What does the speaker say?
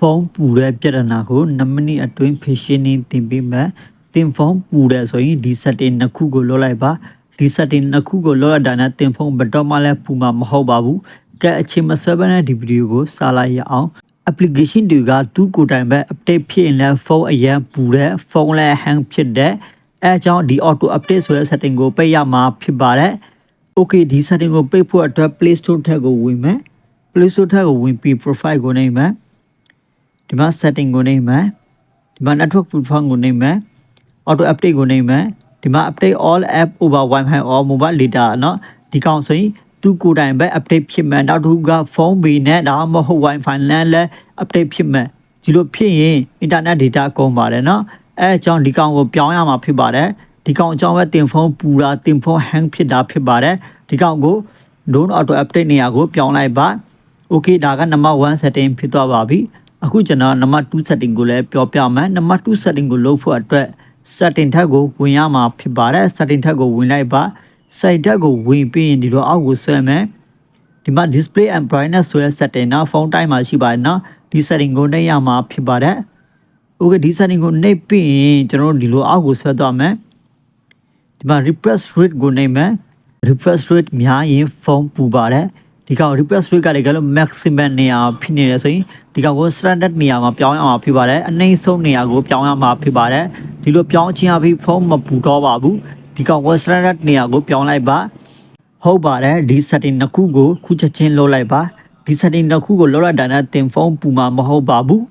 ဖုန်းပူတဲ့ပြဿနာကို2မိနစ်အတွင်းဖြေရှင်းနေတင်ပေးမယ်တင်ဖုန်းပူတဲ့ဆိုရင်ဒီ setting နှစ်ခုကိုလွှတ်လိုက်ပါဒီ setting နှစ်ခုကိုလွှတ်လိုက်တာနဲ့တင်ဖုန်းဘယ်တော့မှလည်းပူမှာမဟုတ်ပါဘူးကဲအချိန်မဆွဲဘဲနဲ့ဒီဗီဒီယိုကိုစလိုက်ရအောင် application တွေကသူ့ကိုယ်တိုင်ပဲ update ဖြစ်ရင်လည်းဖုန်းအရန်ပူတဲ့ဖုန်းလည်း hang ဖြစ်တဲ့အဲအကြောင်းဒီ auto update ဆိုတဲ့ setting ကိုပိတ်ရမှာဖြစ်ပါတယ် okay ဒီ setting ကိုပိတ်ဖို့အတွက် Play Store ထက်ကိုဝင်မယ် Play Store ထက်ကိုဝင်ပြီး profile ကိုနှိပ်မယ် ဒီမှာ setting ကိုနှိပ်မယ်ဒီမှာ network profile ကိုနှိပ်မယ် auto update ကိုနှိပ်မယ်ဒီမှာ update all app over wi-fi or mobile data เนาะဒီကောင်ဆိုရင်သူကိုယ်တိုင်ပဲ update ဖြစ်မယ်နောက်တစ်ခုကဖုန်းဘီနဲ့ဒါမှမဟုတ် wi-fi နဲ့လည်း update ဖြစ်မယ်ဒီလိုဖြစ်ရင် internet data ကုန်ပါတယ်เนาะအဲအကြောင်းဒီကောင်ကိုပြောင်းရမှာဖြစ်ပါတယ်ဒီကောင်အကြောင်းပဲတင်ဖုန်းပူတာတင်ဖုန်း hang ဖြစ်တာဖြစ်ပါတယ်ဒီကောင်ကို don't auto update နေရာကိုပြောင်းလိုက်ပါ okay ဒါကနံပါတ်1 setting ဖြစ်သွားပါပြီ အခုကျွန်တော်နံပါတ်2 setting ကိုလည်းပြောပြမယ်နံပါတ်2 setting ကိုလုပ်ဖို့အတွက် setting ထက်ကိုဝင်ရမှာဖြစ်ပါတယ် setting ထက်ကိုဝင်လိုက်ပါ site ထက်ကိုဝင်ပြီးရင်ဒီလိုအောက်ကိုဆွဲမယ်ဒီမှာ display and brightness ဆိုတဲ့ setting နော်ဖုန်းတိုင်းမှာရှိပါတယ်နော်ဒီ setting ကိုနှိပ်ရမှာဖြစ်ပါတယ် okay ဒီ setting ကိုနှိပ်ပြီးရင်ကျွန်တော်တို့ဒီလိုအောက်ကိုဆွဲသွားမယ်ဒီမှာ refresh rate ကိုနှိပ်မယ် refresh rate များရင်ဖုန်းပူပါတယ် ဒီကောင် refresh rate ကလည်းကလို့ maximum နေရာဖြစ်နေတယ်ဆိုရင်ဒီကောင်ကို standard နေရာမှာပြောင်းရမှာဖြစ်ပါတယ်အနှိမ့်ဆုံးနေရာကိုပြောင်းရမှာဖြစ်ပါတယ်ဒီလိုပြောင်းခြင်းအဖြစ်ဖုန်းမပူတော့ပါဘူးဒီကောင်ကို standard နေရာကိုပြောင်းလိုက်ပါဟုတ်ပါတယ်ဒီ setting နှစ်ခုကိုခုချက်ချင်းလုပ်လိုက်ပါဒီ setting နှစ်ခုကိုလောက်လိုက်တာနဲ့တင်ဖုန်းပူမှာမဟုတ်ပါဘူး